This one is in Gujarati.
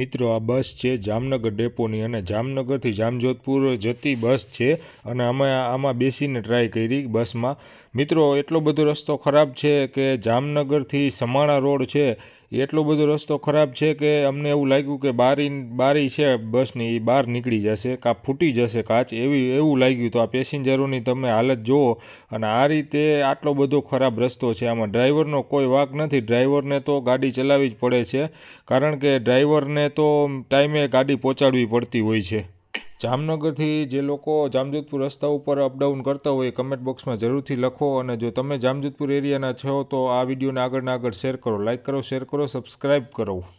મિત્રો, આ બસ છે જામનગર ડેપોની અને જામનગરથી જામજોધપુર જતી બસ છે અને અમે આમાં બેસીને ટ્રાય કરી બસમાં. મિત્રો, એટલો બધો રસ્તો ખરાબ છે કે જામનગરથી સમાણા રોડ છે એટલો બધો રસ્તો ખરાબ છે કે અમને એવું લાગ્યું કે બારી બારી છે બસની એ બહાર નીકળી જશે, કાં ફૂટી જશે કાચ, એવી, એવું લાગ્યું તો આ પેસેન્જરોની તમે હાલત જુઓ. અને આ રીતે આટલો બધો ખરાબ રસ્તો છે. આમાં ડ્રાઈવરનો કોઈ વાંક નથી. ડ્રાઈવરને તો ગાડી ચલાવવી જ પડે છે. કારણ કે ડ્રાઈવરને તો ટાઈમે ગાડી પહોંચાડવી પડતી હોય છે. જામનગરથી જે લોકો જામજોધપુર રસ્તા ઉપર અપડાઉન કરતા હોય કમેન્ટ બોક્સમાં જરૂરથી લખો અને જો તમે જામજોધપુર એરિયાના છો તો આ વિડીયોને આગળના આગળ શેર કરો. લાઇક કરો શેર કરો સબસ્ક્રાઈબ કરો.